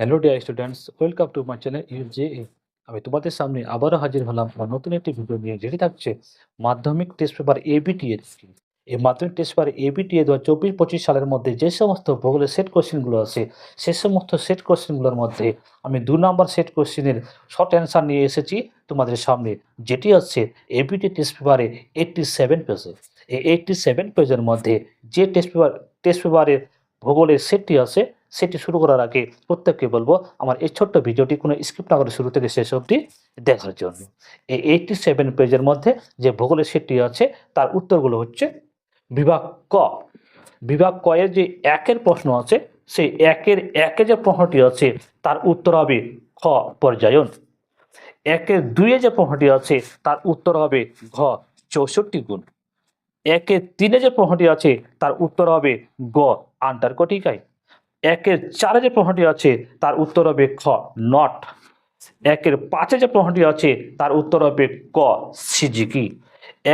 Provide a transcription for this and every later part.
Hello dear students welcome to my channel ইউজে আমি তোমাদের সামনে আবারও হাজির হলাম নতুন একটি ভিডিও নিয়ে, যেটি থাকছে মাধ্যমিক টেস্ট পেপার এবিটি এই মাধ্যমিক টেস্ট পেপার এবিটি দু হাজার চব্বিশ পঁচিশ সালের মধ্যে যে সমস্ত ভূগোলের সেট কোশ্চেনগুলো আছে, সে সমস্ত সেট কোশ্চেনগুলোর মধ্যে আমি দু নম্বর সেট কোশ্চেনের শর্ট অ্যান্সার নিয়ে এসেছি তোমাদের সামনে, যেটি হচ্ছে এবিটি টেস্ট পেপারে এইটটি সেভেন পেজে এই এইটটি সেভেন পেজের মধ্যে যে টেস্ট পেপার টেস্ট পেপারের ভূগোলের সেটটি আছে সেটি শুরু করার আগে প্রত্যেককে বলব, আমার এই ছোট্ট ভিডিওটি কোনো স্ক্রিপ্ট না করে শুরু থেকে শেষ অবধি দেখার জন্য। এই এইটটি সেভেন পেজের মধ্যে যে ভূগোলের সেটটি আছে, তার উত্তরগুলো হচ্ছে বিভাগ ক। বিভাগ ক এর যে একের প্রশ্ন আছে, সেই একের একে যে প্রশ্নটি আছে, তার উত্তর হবে খ পর্যায়ন। একের দুইয়ে যে প্রশ্নটি আছে, তার উত্তর হবে ঘ, চৌষট্টি গুণ। একের তিনে যে প্রশ্নটি আছে, তার উত্তর হবে গ আন্টার্কটিকায় একের চারে যে প্রশ্নটি আছে, তার উত্তর হবে খ নট একের পাঁচে যে প্রশ্নটি আছে, তার উত্তর হবে ক, সিজিকি.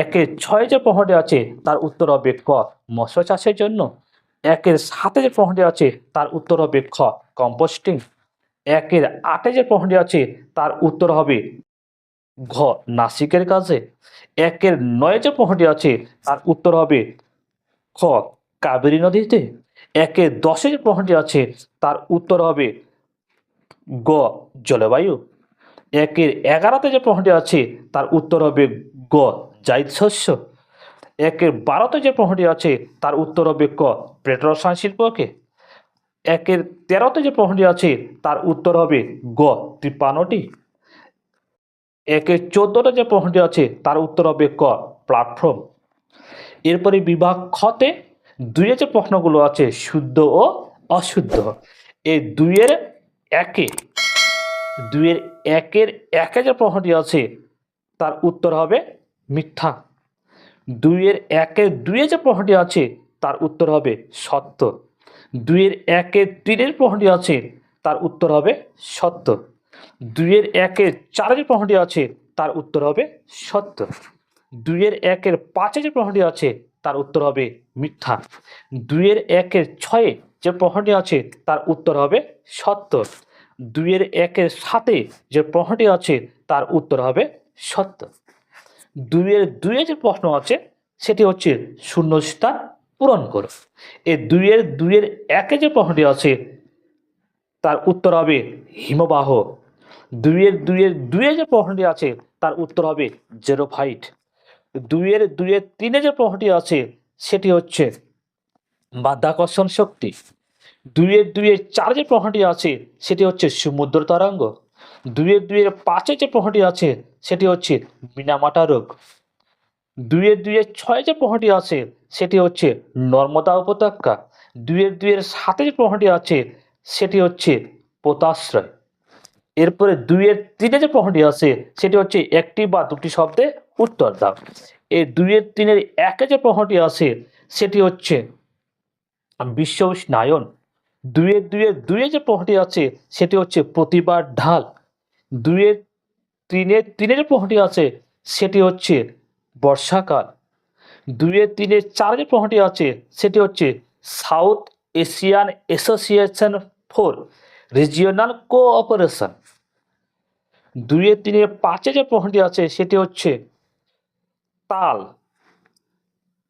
একের ছয়ে যে প্রশ্নটি আছে, তার উত্তর হবে ক, মৎস্য চাষের জন্য. একের সাতে যে প্রশ্নটি আছে, তার উত্তর হবে খ, কম্পোস্টিং. একের আটে যে প্রশ্নটি আছে, তার উত্তর হবে ঘ, নাসিকের কাজে. একের নয়ে যে প্রশ্নটি আছে, তার উত্তর হবে খ, কাবেরী নদীতে। একে দশে যে প্রশ্নটি আছে, তার উত্তর হবে গ, জলবায়ু। একের এগারোতে যে প্রশ্নটি আছে, তার উত্তর হবে গ জাইদ শস্য একের বারোতে যে প্রশ্নটি আছে, তার উত্তর হবে ক পেট্রোসান শিল্পকে। একের তেরোতে যে প্রশ্নটি আছে, তার উত্তর হবে গ তিপ্পান্নটি একের চোদ্দোতে যে প্রশ্নটি আছে, তার উত্তর হবে ক প্ল্যাটফর্ম এরপরে বিভাগ খতে দুইয়ের যে প্রশ্নগুলো আছে শুদ্ধ ও অশুদ্ধ, এই দুইয়ের একে, দুইয়ের একের একে যে প্রশ্নটি আছে তার উত্তর হবে মিথ্যা। দুইয়ের একের দুইয়ে যে প্রশ্নটি আছে তার উত্তর হবে সত্য। দুইয়ের একের তিনের প্রশ্নটি আছে তার উত্তর হবে সত্য। দুইয়ের একের চারে যে প্রশ্নটি আছে তার উত্তর হবে সত্য। দুইয়ের একের পাঁচের যে প্রশ্নটি আছে তার উত্তর হবে মিথ্যা। দুইয়ের একের ছয়ে যে প্রশ্নটি আছে, তার উত্তর হবে সত্য। দুইয়ের একের সাথে যে প্রশ্নটি আছে, তার উত্তর হবে সত্য। দুইয়ের দুইয়ে যে প্রশ্ন আছে, সেটি হচ্ছে শূন্য শূন্যস্থান পূরণ করো। এই দুইয়ের দুইয়ের একে যে প্রশ্নটি আছে, তার উত্তর হবে হিমবাহ। দুইয়ের দুইয়ের দুইয়ে যে প্রশ্নটি আছে, তার উত্তর হবে জেরোফাইট। দুইয়ের দুইয়ের তিনে যে প্রশ্নটি আছে, সেটি হচ্ছে মাধ্যাকর্ষণ শক্তি। দুইয়ের দুইয়ের চার যে প্রশ্নটি আছে, সেটি হচ্ছে সমুদ্র তরঙ্গ। দুইয়ের দুইয়ের পাঁচে যে প্রশ্নটি আছে, সেটি হচ্ছে মিনামাটা রোগ। দুইয়ের দুইয়ের ছয় যে প্রশ্নটি আছে, সেটি হচ্ছে নর্মদা উপত্যকা। দুইয়ের দুইয়ের সাথে যে প্রশ্নটি আছে, সেটি হচ্ছে পোতাশ্রয়। এরপরে দুইয়ের তিনে যে প্রশ্নটি আছে, সেটি হচ্ছে একটি বা দুটি শব্দে উত্তর দাও। এই দুইয়ের তিনের একে যে প্রশ্নটি আছে, সেটি হচ্ছে বিশ্ব উষ্ণায়ন দুইয়ের দুইয়ের দুইয়ে যে প্রশ্নটি আছে, সেটি হচ্ছে প্রতিবার ঢাল। দুইয়ের তিনের তিনের যে প্রশ্নটি আছে, সেটি হচ্ছে বর্ষাকাল। দুইয়ের তিনের চার যে প্রশ্নটি আছে, সেটি হচ্ছে South Asian Association for. Regional Cooperation দুইয়ের তিনের পাঁচে যে প্রশ্নটি আছে, সেটি হচ্ছে তাল।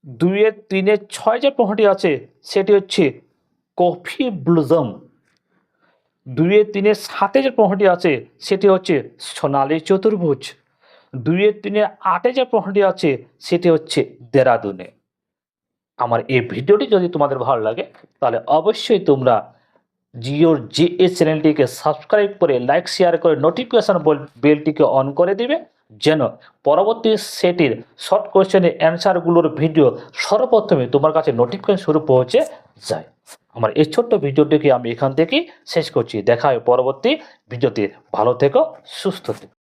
দুইয়ের তিনের ছয় যে প্রশ্নটি আছে, সেটি হচ্ছে কফি ব্লুজম দুইয়ের তিনের সাতে যে প্রশ্নটি আছে, সেটি হচ্ছে সোনালী চতুর্ভুজ। দুইয়ের তিনের আটে যে প্রশ্নটি আছে, সেটি হচ্ছে দেরাদুনে। আমার এই ভিডিওটি যদি তোমাদের ভালো লাগে, তাহলে অবশ্যই তোমরা জিওর জিএস চ্যানেলটিকে সাবস্ক্রাইব করে লাইক শেয়ার করে নোটিফিকেশান বেলটিকে অন করে দিবে, যেন পরবর্তী সেটির শর্ট কোয়েশ্চেনের অ্যান্সারগুলোর ভিডিও সর্বপ্রথমে তোমার কাছে নোটিফিকেশন শুরু পৌঁছে যায়। আমার এই ছোট্ট ভিডিওটিকে আমি এখান থেকেই শেষ করছি। দেখা হয় পরবর্তী ভিডিওতে। ভালো থেকো, সুস্থ থেকো।